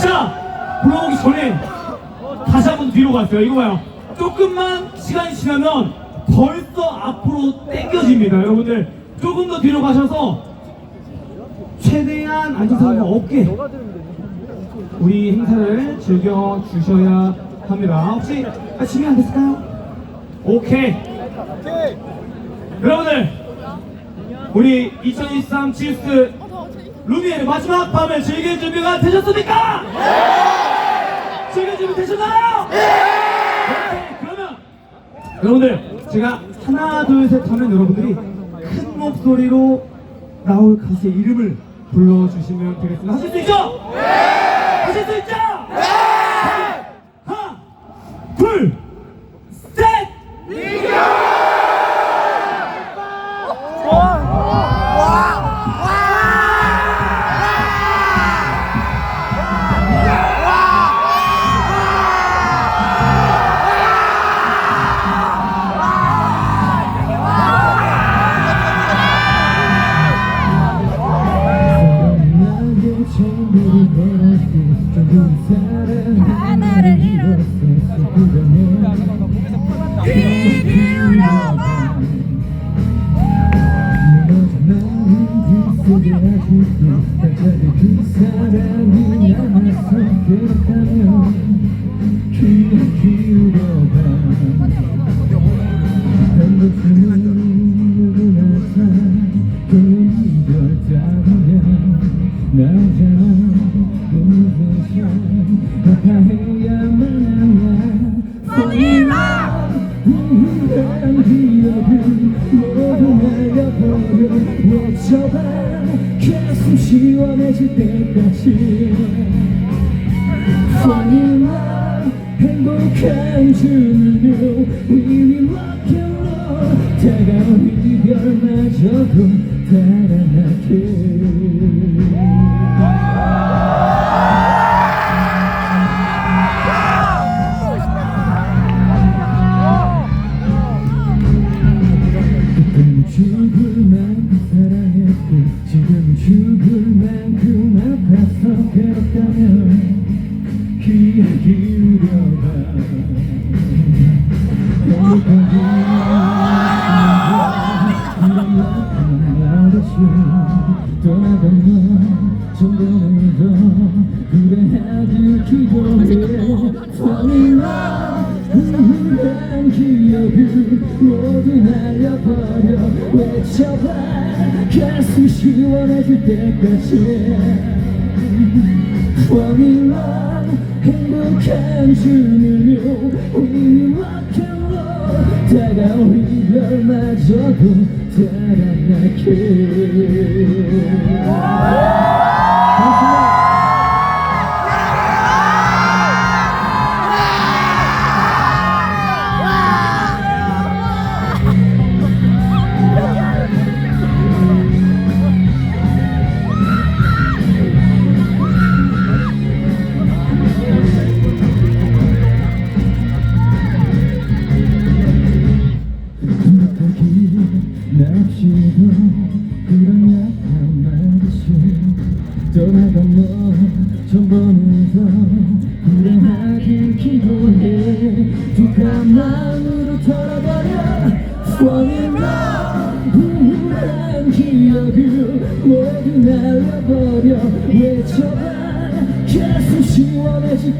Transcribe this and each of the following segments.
자, 불러오기 전에 다시 한번 뒤로 갔어요. 이거 봐요. 조금만 시간이 지나면 벌써 앞으로 땡겨집니다. 여러분들 조금 더 뒤로 가셔서 최대한 안진상과 없게 우리 행사를 즐겨 주셔야 합니다. 혹시 아, 준비 안 됐을까요? 오케이. 여러분들 우리 2023 지우스 루미의 마지막 밤을 즐길 준비가 되셨습니까? 네! 즐길 준비 되셨나요? 네! 그러면 여러분들 제가 하나 둘 셋 하면 여러분들이 큰 목소리로 나올 가수의 이름을 불러주시면 되겠습니다. 하실 수 있죠? 네! 하실 수 있죠? 네! 속 저도 달 외쳐봐. 가슴 시원해질 때까지. love 행복한 주문요. We rock and roll 다가올 이별마저도 달아나게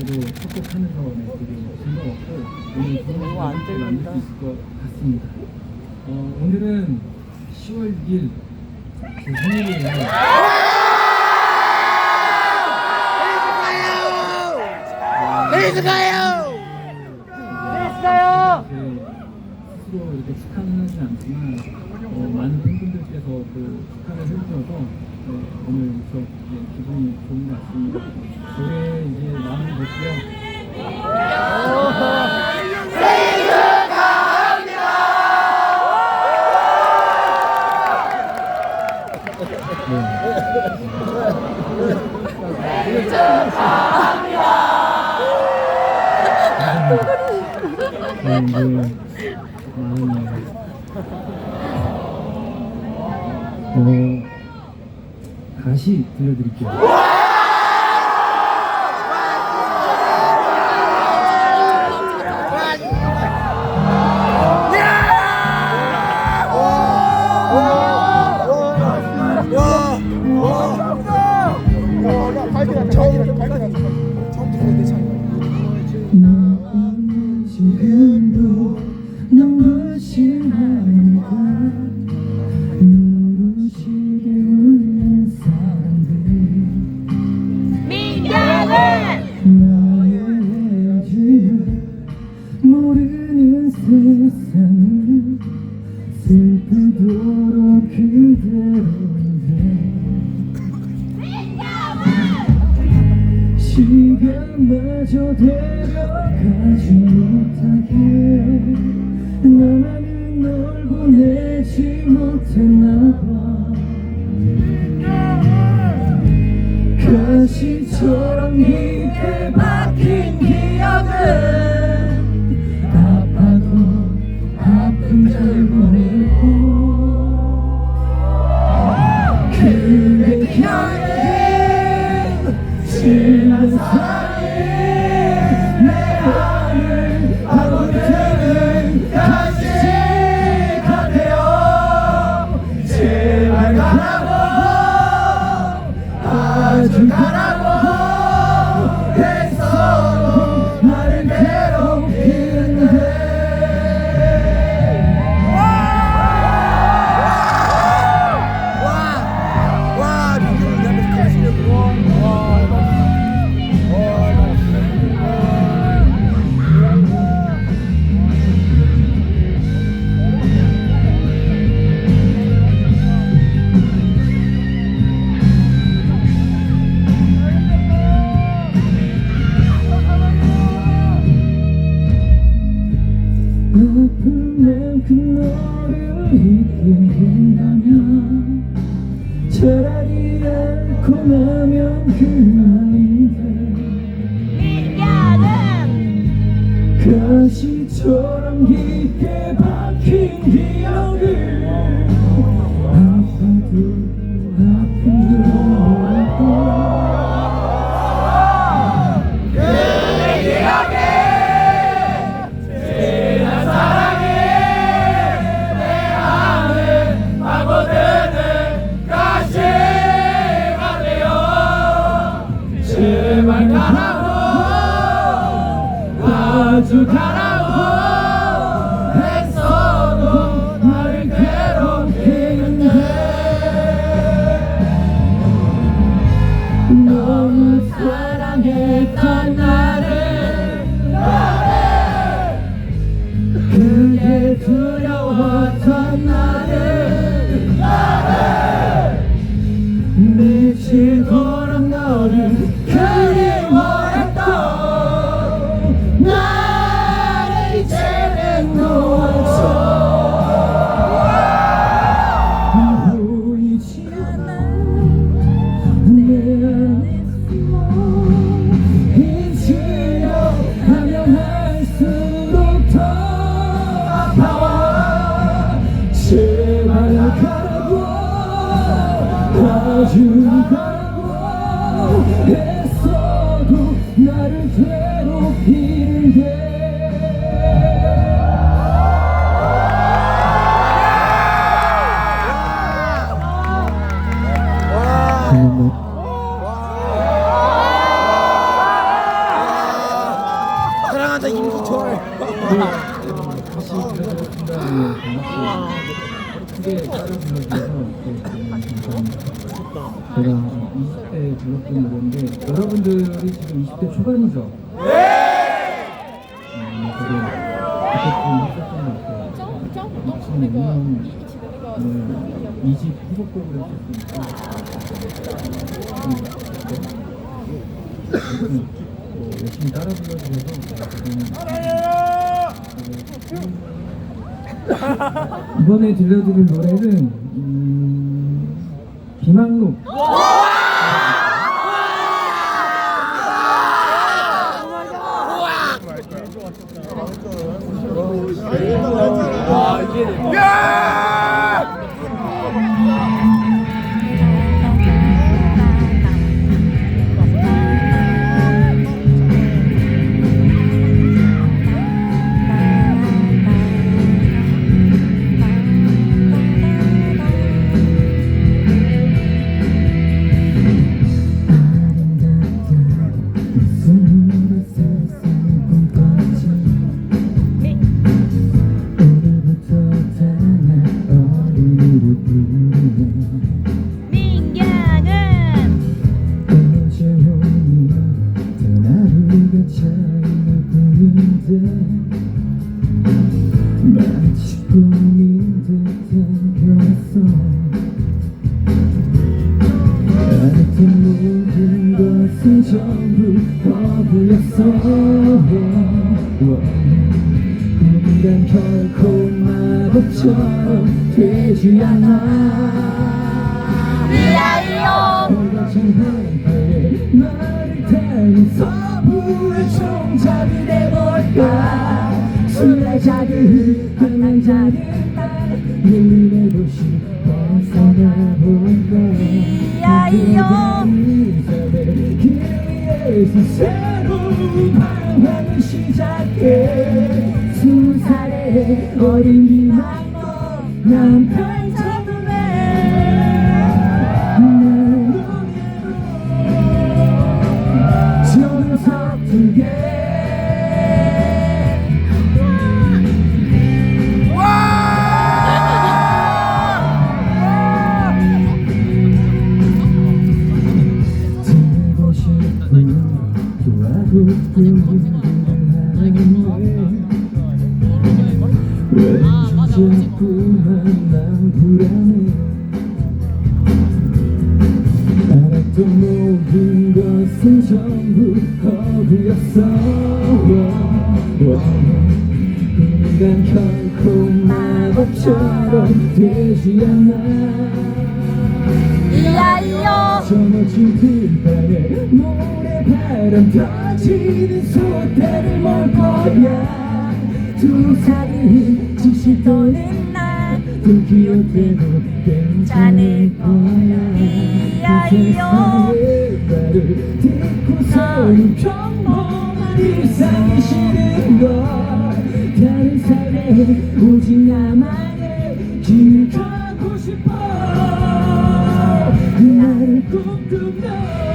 저도 협곡하는 거는 되게 즐거웠고 오늘 좋은 안 시간을 만들 수 있을 것 같습니다. 어, 오늘은 10월 6일 제 생일이에요. 됐어요! 스스로 이렇게 축하는 하진 않지만 어, 많은 팬분들께서 그 축하를 해주셔서 네, 오늘 무척 예, 기분이 좋은 것 같습니다. 올해 이제 마음을 먹고요. 네. 네. 네, 네. 어, 다시 들려드릴게요. Sensin 제발 가라고 아주 가라 제가 20대 불렀던 노래인데 여러분들이 지금 20대 초반이죠? 네! 저도 그때쯤 했었던 것 같아요. 2005년 20 후보곡을 했었으니까 음, 뭐 열심히 따라 불러주셔서 저는 이번에 들려드릴 노래는 음, 비망록 허구였어 꿈이란 결코 마법처럼 되지 않아 방랑잡이 날 눈의 도시 벗어나볼까 이야이요. 길 위에서 새로운 방황을 시작해. 스무 살의 어린 희망도 남편 잡 인간 결코 마법처럼 되지 않아 미아이요. 저 멋진 들판에 모래바람 터지는 소대를 몰 거야 두 살이 지시 떠는 날 들기어대도 괜찮을 거야 그 세상의 말을 듣고서는 평범한 일상이 싫은 걸 다른 삶에 오직 나만의 길을 가고 싶어. 나를 꿈꾸며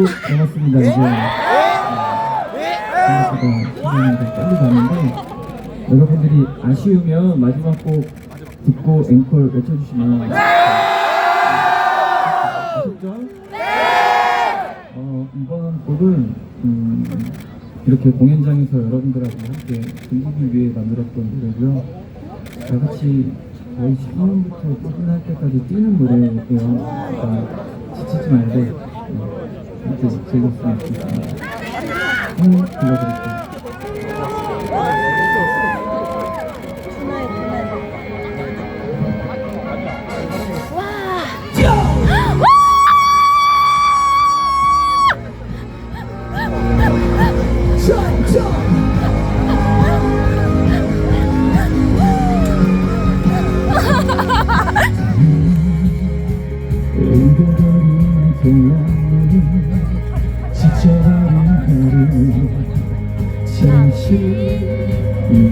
네, 남았습니다. 이제 생각보다 시간이 더 빨리 가는데 여러분들이 아쉬우면 마지막 곡 듣고 앵콜 외쳐주시면 아셨죠? 어, 이번 곡은 음, 이렇게 공연장에서 여러분들하고 함께 즐기기 위해 만들었던 노래고요. 다 같이 거의 처음부터 끝날 때까지 뛰는 노래예요. 그러니까 지치지 말고 어, 함께 즐겼으면 좋겠습니다. 한번 불러드릴게요.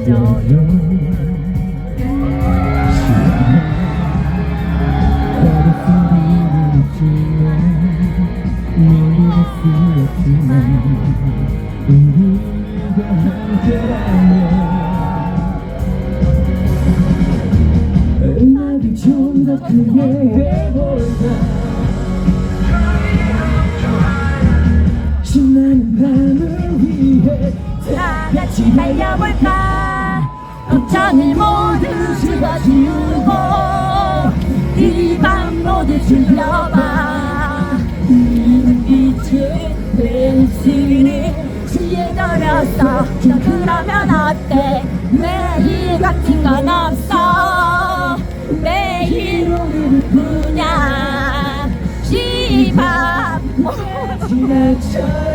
잊어 지나쳐요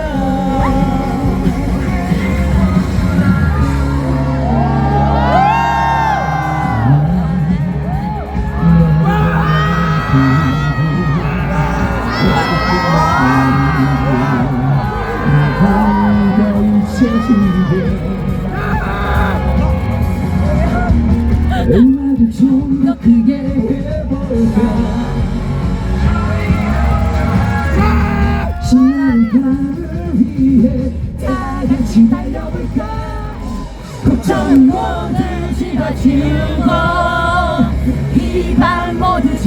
나가 밤을 위해 다 같이 달려볼까? 걱정 모두 이밤 모두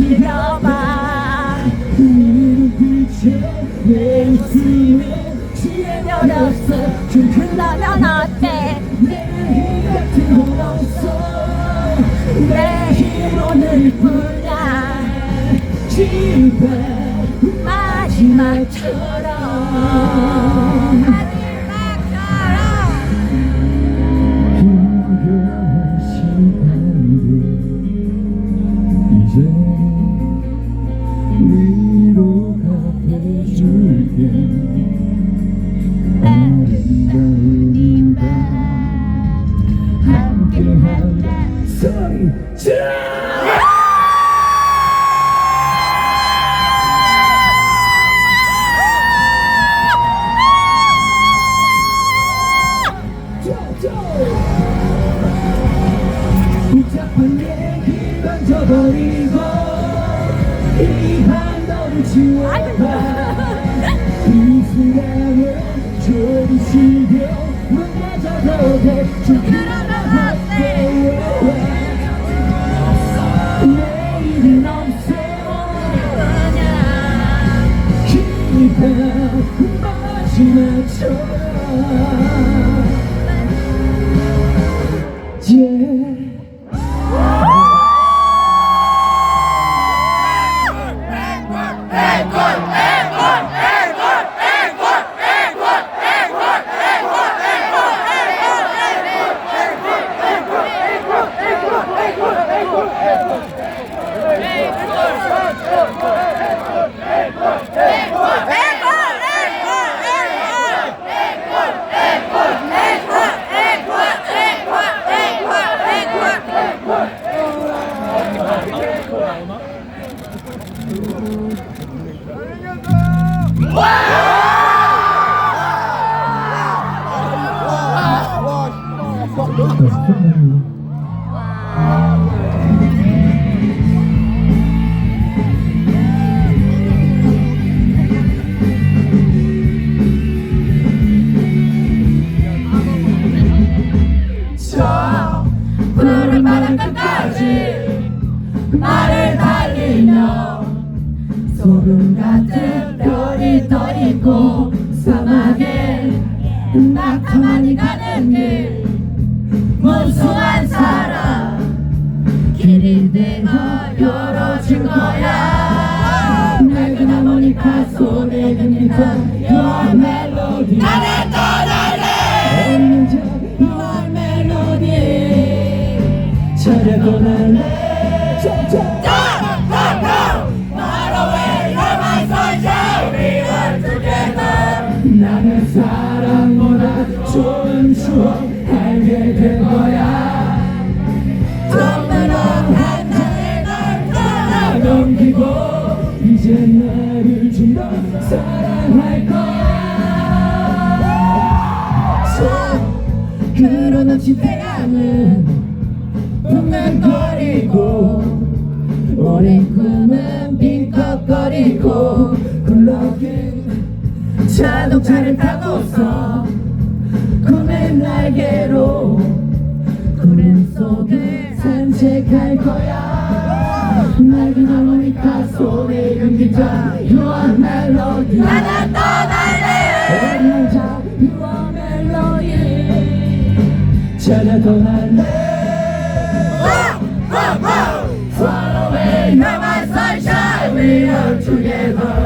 눈빛에 내 입술에 취해버렸어. 좀 그러면 어때? 내일 같은 건 없어. 매일 오늘 뿐이야 집에 마지막처럼 힘겨운 시간들 이제 위로가 돼줄게 아름다운 이밤 함께한다 소리 질 Yeah. 자 찾아 떠날래 점점 나는 사랑보다 좋은 추억 알게 될 거야 자동차를 타고서 꿈의 날개로 구름 속을 산책할 거야. 낡은 하모니카 소리 금기자 유한 멜로디. 나는 떠날래. 오늘 자 유한 멜로디. 찾아 떠날래. Far away, you're my sunshine, we are together.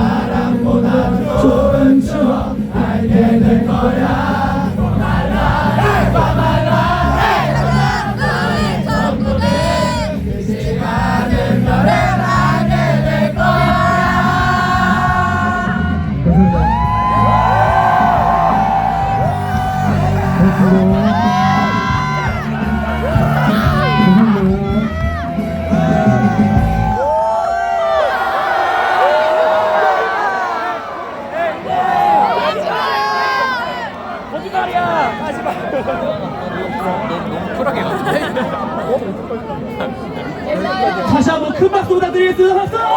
부탁드리겠습니다. 박수!